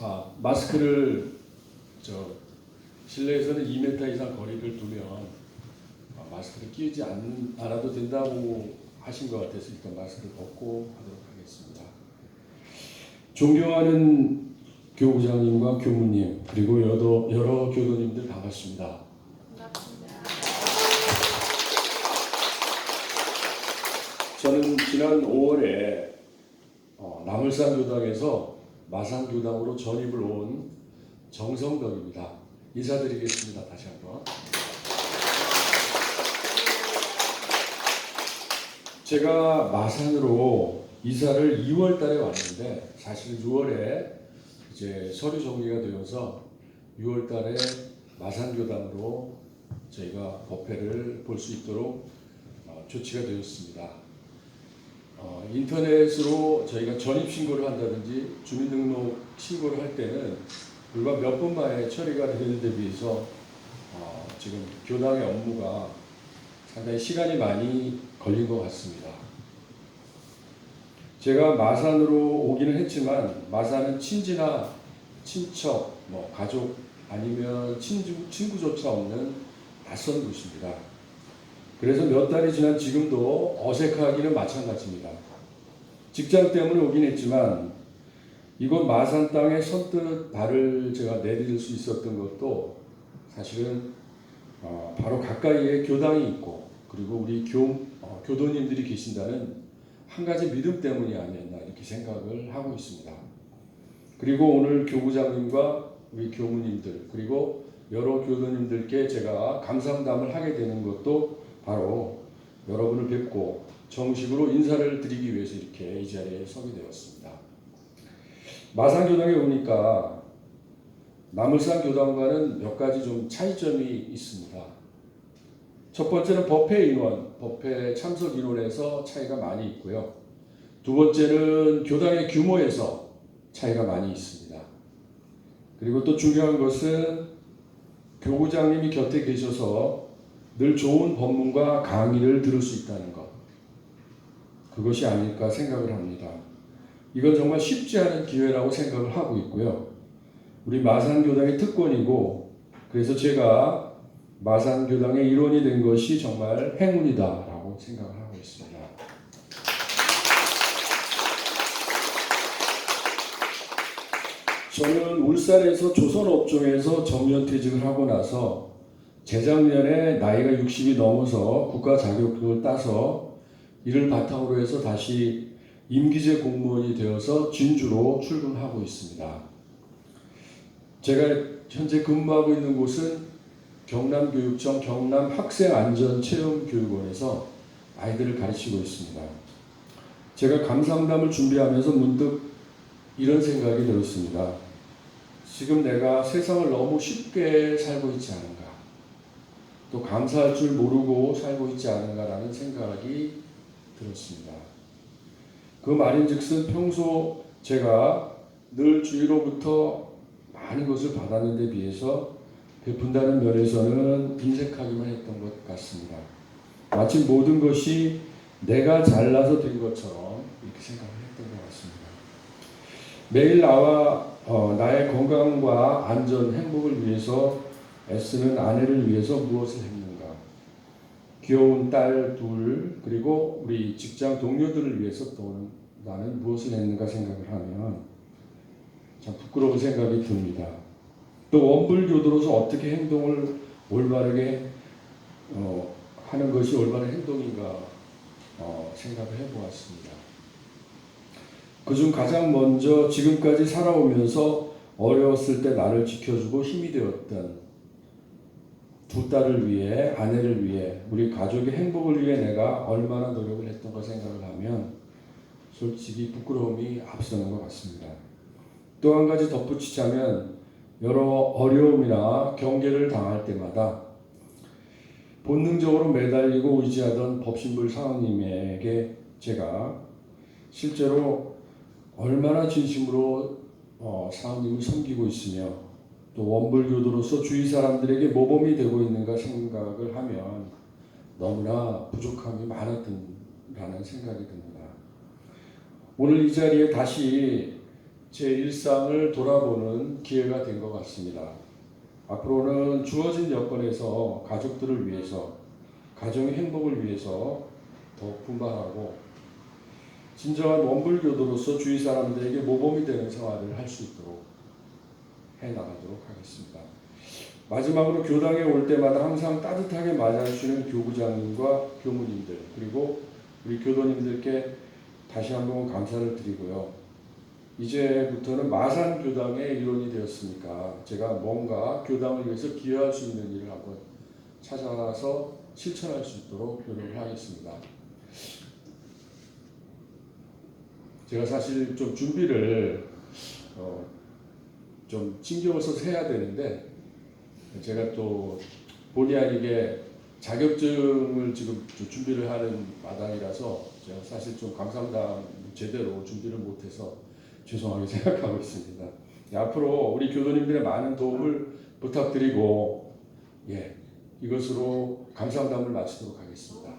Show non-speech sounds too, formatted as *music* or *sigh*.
아, 마스크를 저 실내에서는 2m 이상 거리를 두면 아, 마스크를 끼우지 않, 않아도 된다고 하신 것 같아서 일단 마스크를 벗고 하도록 하겠습니다. 존경하는 교부장님과 교무님 그리고 여러, 여러 교도님들 반갑습니다. 저는 지난 5월에 어, 나물산 교당에서 마산 교당으로 전입을 온 정성덕입니다. 인사드리겠습니다. 다시 한번. 제가 마산으로 이사를 2월 달에 왔는데 사실 6월에 이제 서류 정리가 되어서 6월 달에 마산 교당으로 저희가 법회를 볼 수 있도록 어, 조치가 되었습니다. 어, 인터넷으로 저희가 전입 신고를 한다든지 주민등록 신고를 할 때는 불과 몇 분 만에 처리가 되는 데 비해서 어, 지금 교당의 업무가 상당히 시간이 많이 걸린 것 같습니다. 제가 마산으로 오기는 했지만 마산은 친지나 친척, 뭐 가족 아니면 친구, 친구조차 없는 낯선 곳입니다. 그래서 몇 달이 지난 지금도 어색하기는 마찬가지입니다. 직장 때문에 오긴 했지만 이곳 마산 땅에 선뜻 발을 제가 내딜 수 있었던 것도 사실은 어, 바로 가까이에 교당이 있고 그리고 우리 교, 어, 교도님들이 계신다는 한 가지 믿음 때문이 아니었나 이렇게 생각을 하고 있습니다. 그리고 오늘 교부장님과 우리 교무님들 그리고 여러 교도님들께 제가 감상담을 하게 되는 것도 바로 여러분을 뵙고 정식으로 인사를 드리기 위해서 이렇게 이 자리에 서게 되었습니다. 마산교당에 오니까 나물산 교당과는 몇 가지 좀 차이점이 있습니다. 첫 번째는 법회 인원, 법회 참석 인원에서 차이가 많이 있고요. 두 번째는 교당의 규모에서 차이가 많이 있습니다. 그리고 또 중요한 것은 교구장님이 곁에 계셔서 늘 좋은 법문과 강의를 들을 수 있다는 것. 그것이 아닐까 생각을 합니다. 이건 정말 쉽지 않은 기회라고 생각을 하고 있고요. 우리 마산교당의 특권이고, 그래서 제가 마산교당의 일원이 된 것이 정말 행운이다라고 생각을 하고 있습니다. 저는 울산에서 조선업종에서 정년퇴직을 하고 나서 재작년에 나이가 60이 넘어서 국가 자격증을 따서 이를 바탕으로 해서 다시 임기제 공무원이 되어서 진주로 출근하고 있습니다. 제가 현재 근무하고 있는 곳은 경남교육청 경남학생안전체험교육원에서 아이들을 가르치고 있습니다. 제가 감상담을 준비하면서 문득 이런 생각이 들었습니다. 지금 내가 세상을 너무 쉽게 살고 있지 않은가. 또 감사할 줄 모르고 살고 있지 않은가라는 생각이 들었습니다. 그 말인즉슨 평소 제가 늘 주위로부터 많은 것을 받았는데 비해서 베푼다는 면에서는 인색하기만 했던 것 같습니다. 마치 모든 것이 내가 잘나서 된 것처럼 이렇게 생각을 했던 것 같습니다. 매일 나와 어, 나의 건강과 안전, 행복을 위해서 애쓰는 아내를 위해서 무엇을 했는가? 귀여운 딸 둘, 그리고 우리 직장 동료들을 위해서 또 나는 무엇을 했는가 생각을 하면 참 부끄러운 생각이 듭니다. 또 원불교도로서 어떻게 행동을 올바르게 어, 하는 것이 올바른 행동인가 어, 생각을 해보았습니다. 그중 가장 먼저 지금까지 살아오면서 어려웠을 때 나를 지켜주고 힘이 되었던 두 딸을 위해 아내를 위해 우리 가족의 행복을 위해 내가 얼마나 노력을 했던가 생각을 하면 솔직히 부끄러움이 앞서는 것 같습니다. 또 한 가지 덧붙이자면 여러 어려움이나 경계를 당할 때마다 본능적으로 매달리고 의지하던 법신불 사원님에게 제가 실제로 얼마나 진심으로 어, 사원님을 섬기고 있으며 또 원불교도로서 주위 사람들에게 모범이 되고 있는가 생각을 하면 너무나 부족함이 많았던라는 생각이 듭니다. 오늘 이 자리에 다시 제 일상을 돌아보는 기회가 된 것 같습니다. 앞으로는 주어진 여건에서 가족들을 위해서, 가정의 행복을 위해서 더 분발하고 진정한 원불교도로서 주위 사람들에게 모범이 되는 생활을 할 수 있도록 해 나가도록 하겠습니다. 마지막으로 교당에 올 때마다 항상 따뜻하게 맞아주시는 교구장님과 교무님들 그리고 우리 교도님들께 다시 한번 감사를 드리고요. 이제부터는 마산 교당의 일원이 되었으니까 제가 뭔가 교당을 위해서 기여할 수 있는 일을 한번 찾아서 실천할 수 있도록 노력을 하겠습니다. 제가 사실 좀 준비를 어, 좀 신경을 써서 해야 되는데 제가 또 본의 아니게 자격증을 지금 좀 준비를 하는 마당이라서 제가 사실 좀 감상담 제대로 준비를 못해서 죄송하게 *laughs* 생각하고 있습니다. 예, 앞으로 우리 교도님들의 많은 도움을 부탁드리고 예 이것으로 감상담을 마치도록 하겠습니다.